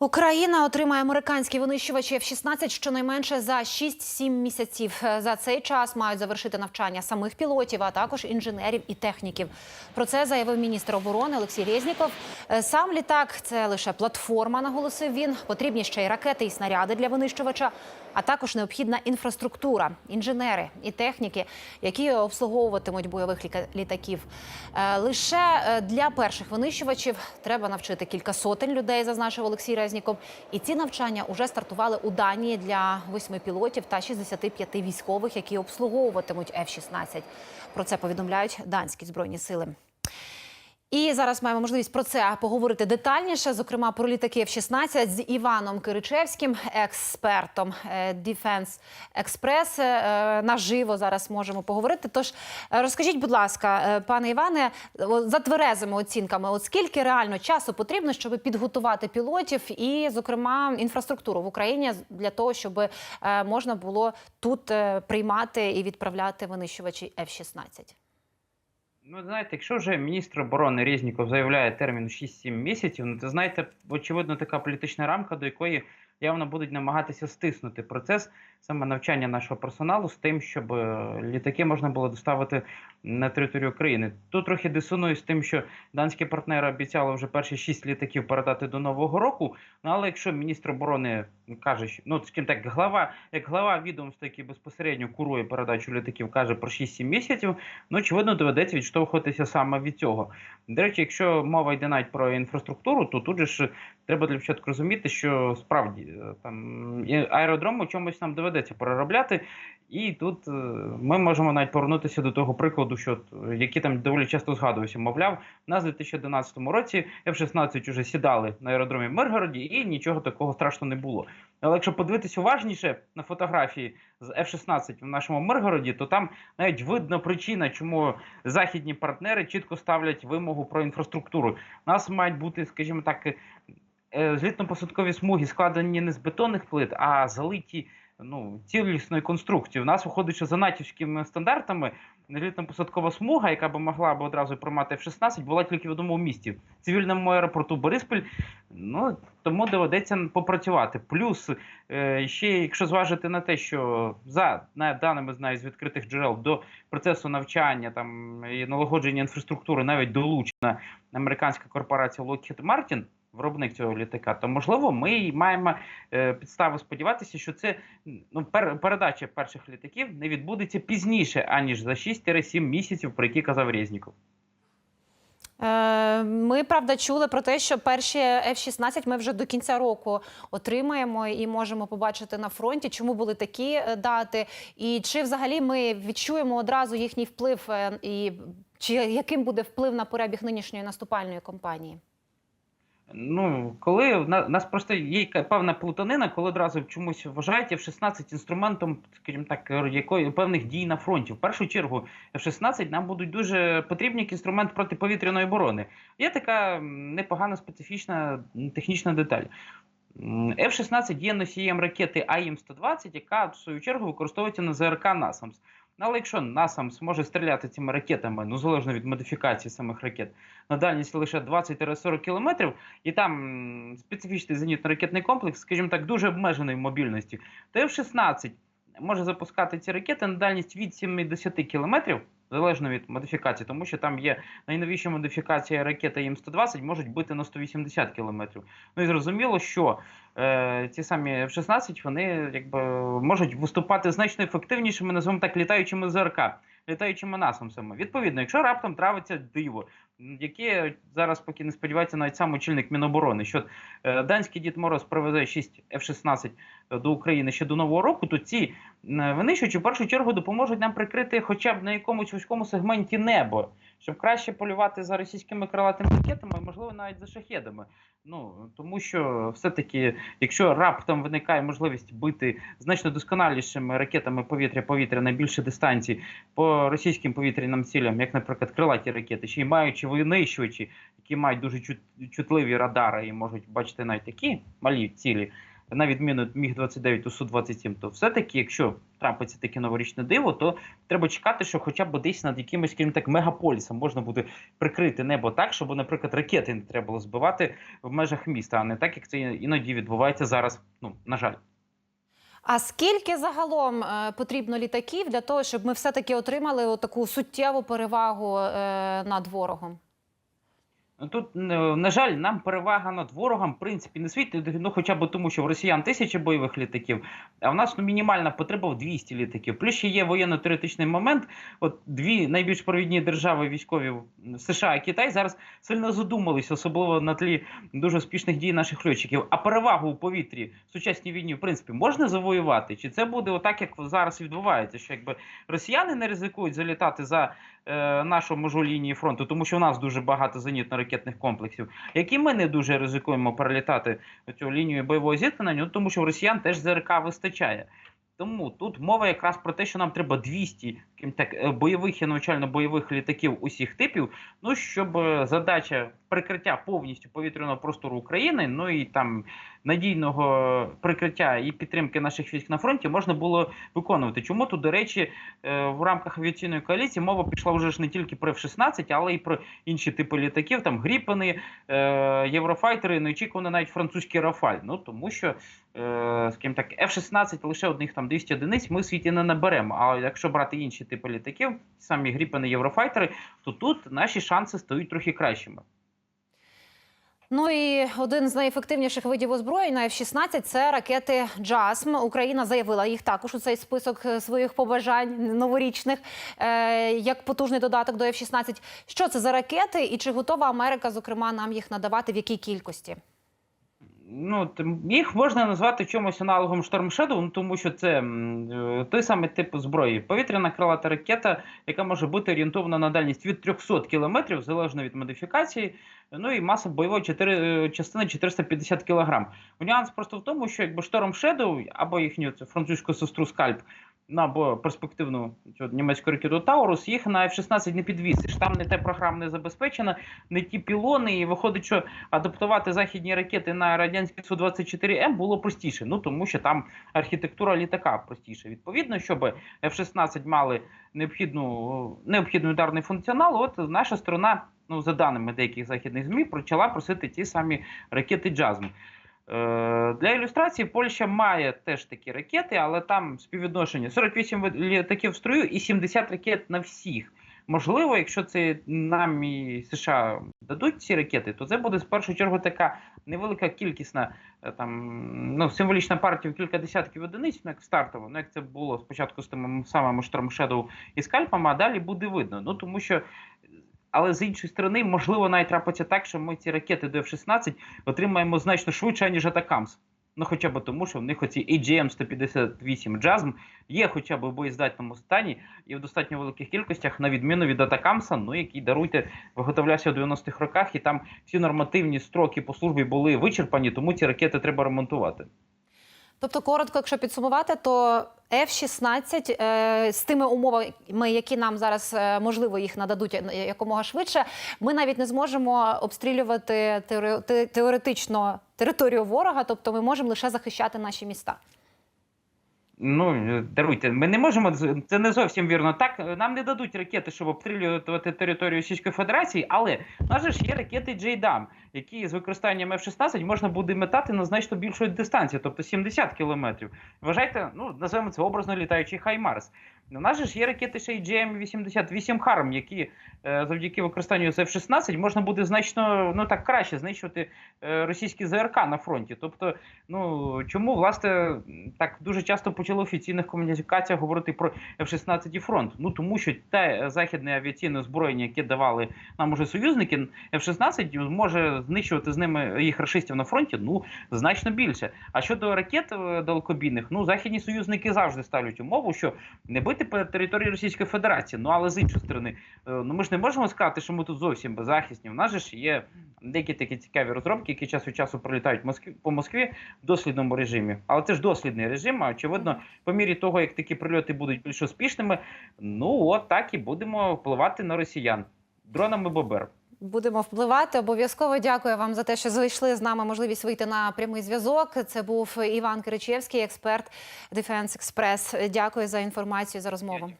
Україна отримає американські винищувачі F-16 щонайменше за 6-7 місяців. За цей час мають завершити навчання самих пілотів, а також інженерів і техніків. Про це заявив міністр оборони Олексій Резніков. Е, Сам літак це лише платформа, наголосив він. Потрібні ще й ракети і снаряди для винищувача, а також необхідна інфраструктура, інженери і техніки, які обслуговуватимуть бойових літаків. Е, Лише е, для перших винищувачів треба навчити кілька сотень людей, зазначив Олексій Резніков. І ці навчання вже стартували у Данії для восьми пілотів та 65 військових, які обслуговуватимуть F-16. Про це повідомляють данські збройні сили. І зараз маємо можливість про це поговорити детальніше, зокрема про літаки F-16 з Іваном Киричевським, експертом е, Defense Express. Е, Наживо зараз можемо поговорити. Тож е, розкажіть, будь ласка, пане Іване, за тверезими оцінками, от скільки реально часу потрібно, щоб підготувати пілотів і, зокрема, інфраструктуру в Україні для того, щоб можна було тут приймати і відправляти винищувачі F-16? Ну, знаєте, якщо вже міністр оборони Резніков заявляє термін 6-7 місяців, ну то знаєте, очевидно, така політична рамка, до якої явно будуть намагатися стиснути процес саме навчання нашого персоналу з тим, щоб е, літаки можна було доставити на територію України. Тут трохи дисонує з тим, що данські партнери обіцяли вже перші 6 літаків передати до нового року. Ну але якщо міністр оборони каже, що ну скажімо так, глава, як глава відомства, який безпосередньо курує передачу літаків, каже про 6-7 місяців, ну очевидно доведеться відштовхуватися саме від цього. До речі, якщо мова йде навіть про інфраструктуру, то тут же ж треба для початку розуміти, що справді там і аеродром у чомусь нам доведеться переробляти. І тут е, ми можемо навіть повернутися до того прикладу, що е, там доволі часто згадувався. Мовляв, у нас у 2011 році F-16 уже сідали на аеродромі в Миргороді, і нічого такого страшного не було. Але якщо подивитися уважніше на фотографії з F-16 в нашому Миргороді, то там навіть видно причина, чому західні партнери чітко ставлять вимогу про інфраструктуру. У нас мають бути, скажімо так, злітно-посадкові смуги складені не з бетонних плит, а залиті ну, цілісною конструкцією. У нас виходить, що за натівськими стандартами злітно-посадкова смуга, яка б могла б одразу приймати F-16, була тільки в одному місті в цивільному аеропорту Бориспіль. Ну тому доведеться попрацювати. Плюс е, ще, якщо зважити на те, що за даними знаю з відкритих джерел до процесу навчання там і налагодження інфраструктури навіть долучена американська корпорація Lockheed Martin, виробник цього літака, то можливо ми маємо е, підстави сподіватися, що це ну пер, передача перших літаків не відбудеться пізніше аніж за 6-7 місяців, про які казав Резніков. Е, Ми правда чули про те, що перші F-16 ми вже до кінця року отримаємо і можемо побачити на фронті. Чому були такі е, дати? І чи взагалі ми відчуємо одразу їхній вплив, е, і чи яким буде вплив на перебіг нинішньої наступальної кампанії? Ну, коли в на- нас просто є певна плутанина, коли одразу чомусь вважають F-16 інструментом, скажімо так, якої певних дій на фронті. В першу чергу, F-16 нам будуть дуже потрібні як інструмент протиповітряної оборони. Є така непогана специфічна технічна деталь. М, F-16 є носієм ракети АІМ-120, яка в свою чергу використовується на ЗРК НАСАМС. Ну, Але якщо НАСАМ зможе стріляти цими ракетами, ну залежно від модифікації самих ракет, на дальність лише 20-40 кілометрів, і там специфічний зенітно-ракетний комплекс, скажімо так, дуже обмежений в мобільності, то F-16 може запускати ці ракети на дальність від 70 кілометрів, залежно від модифікації, тому що там є найновіша модифікація ракети М120, можуть бити на 180 кілометрів. Ну і зрозуміло, що е, ці самі F-16 вони якби можуть виступати значно ефективнішими, називаємо так, літаючими ЗРК, літаючими насамсами. Відповідно, якщо раптом травиться диво, яке зараз поки не сподівається навіть сам очільник Міноборони, що е, данський Дід Мороз привезе 6 F-16 до України ще до нового року, то ці е, винищувачі в першу чергу допоможуть нам прикрити хоча б на якомусь вузькому сегменті небо, щоб краще полювати за російськими крилатими ракетами, можливо, навіть за шахедами. Ну тому що все-таки, якщо раптом виникає можливість бити значно досконалішими ракетами повітря-повітря на більше дистанцій по російським повітряним цілям, як, наприклад, крилаті ракети, ще й маючи винищувачі, які мають дуже чут- чутливі радари і можуть бачити навіть такі малі цілі. на відміну від міг 29 у су 27 то все-таки, якщо трапиться таке новорічне диво, то треба чекати, що хоча б десь над якимось, скажімо так, мегаполісом можна буде прикрити небо так, щоб, наприклад, ракети не треба було збивати в межах міста, а не так, як це іноді відбувається зараз. Ну на жаль. А скільки загалом е, потрібно літаків для того, щоб ми все-таки отримали таку суттєву перевагу е, над ворогом? Тут, е, на жаль, нам перевага над ворогом, в принципі, не світить, ну хоча б тому, що в росіян тисячі бойових літаків, а в нас ну, мінімальна потреба в 200 літаків. Плюс ще є воєнно-теоретичний момент. От дві найбільш провідні держави військові США і Китай зараз сильно задумались, особливо на тлі дуже успішних дій наших льотчиків. А перевагу у повітрі в сучасній війні, в принципі, можна завоювати? Чи це буде отак, як зараз відбувається? Що якби росіяни не ризикують залітати за е, нашу межу лінії фронту, тому що у нас дуже багато зенітно-ракетних комплексів, які ми не дуже ризикуємо перелітати цю лінію бойового зіткнення, ну, тому що в росіян теж ЗРК вистачає. Тому тут мова якраз про те, що нам треба 200 так, е, бойових і навчально-бойових літаків усіх типів. Ну щоб е, задача прикриття повністю повітряного простору України, ну і там надійного прикриття і підтримки наших військ на фронті можна було виконувати. Чому тут, до речі, е, в рамках авіаційної коаліції мова пішла вже ж не тільки про F-16, але й про інші типи літаків, там Гріпени, е, Єврофайтери, неочікувано навіть французький Рафаль. Ну тому що, е, скажімо так, F-16 лише одних там 200 одиниць ми в світі не наберемо. А якщо брати інші типи літаків, самі Гріпени, Єврофайтери, то тут наші шанси стають трохи кращими. Ну і один з найефективніших видів озброєнь на F-16 – це ракети «Джасм». Україна заявила їх також у цей список е, своїх побажань новорічних е, як потужний додаток до F-16. Що це за ракети і чи готова Америка, зокрема, нам їх надавати в якій кількості? Ну, їх можна назвати чимось аналогом Shadow, ну, тому що це е, той самий тип зброї. Повітряна крилата ракета, яка може бути орієнтована на дальність від 300 км, залежно від модифікації. Ну і маса бойової 4, частини 450 кг. Нюанс просто в тому, що якби Storm Shadow або їхню французьку сестру Скальп, або перспективну цю німецьку ракету Таурус, їх на F-16 не підвісиш. Там не те програмне забезпечено, не ті пілони, і виходить, що адаптувати західні ракети на радянський Су-24М було простіше. Ну тому що там архітектура літака простіша. Відповідно, щоб F-16 мали необхідну необхідний ударний функціонал, от наша сторона, ну за даними деяких західних змі, почала просити ті самі ракети Джазм. Е, Для ілюстрації Польща має теж такі ракети, але там співвідношення 48 вид- літаків в строю і 70 ракет на всіх. Можливо, якщо це нам і США дадуть ці ракети, то це буде в першу чергу така невелика кількісна е, там ну символічна партія в кілька десятків одиниць, ну як стартово, ну як це було спочатку з тими самими Storm і скальпами, а далі буде видно. Ну тому що. Але з іншої сторони, можливо, навіть трапиться так, що ми ці ракети до F-16 отримаємо значно швидше, ніж Атакамс. Ну, хоча б тому, що в них оці AGM-158 Джазм є хоча б у боєздатному стані і в достатньо великих кількостях, на відміну від Атакамса, ну який даруйте, виготовлявся у 90-х роках, і там всі нормативні строки по службі були вичерпані, тому ці ракети треба ремонтувати. Тобто, коротко, якщо підсумувати, то F-16 е, з тими умовами, які нам зараз е, можливо їх нададуть е, якомога швидше, ми навіть не зможемо обстрілювати теоре- теоретично територію ворога, тобто ми можемо лише захищати наші міста. Ну, е, даруйте, ми не можемо це не зовсім вірно. Так, е, нам не дадуть ракети, щоб обстрілювати територію Російської Федерації, але в нас же ж є ракети JDAM, які з використанням F-16 можна буде метати на значно більшої дистанції, тобто 70 кілометрів. Вважайте, ну називаємо це образно літаючий Хаймарс. У нас же ж є ракети ще й GM-88 Харм, які е, завдяки використанню з F-16 можна буде значно ну так краще знищувати е, російські ЗРК на фронті. Тобто, ну чому власне так дуже часто почали офіційних комунікаціях говорити про F-16 і фронт? Ну тому що те західне авіаційне озброєння, яке давали нам уже союзники, F-16 може знищувати з ними їх рашистів на фронті ну значно більше. А щодо ракет е, далекобійних, ну західні союзники завжди ставлять умову, що не бити по території Російської Федерації. Ну але з іншої сторони, е, ну ми ж не можемо сказати, що ми тут зовсім беззахисні. У нас же ж є деякі такі цікаві розробки, які час від часу пролітають по Москві в дослідному режимі. Але це ж дослідний режим. А очевидно, по мірі того, як такі прильоти будуть більш успішними, ну от так і будемо впливати на росіян дронами Бобер. Будемо впливати. Обов'язково дякую вам за те, що знайшли з нами можливість вийти на прямий зв'язок. Це був Іван Киричевський, експерт Defense Express. Дякую за інформацію за розмову.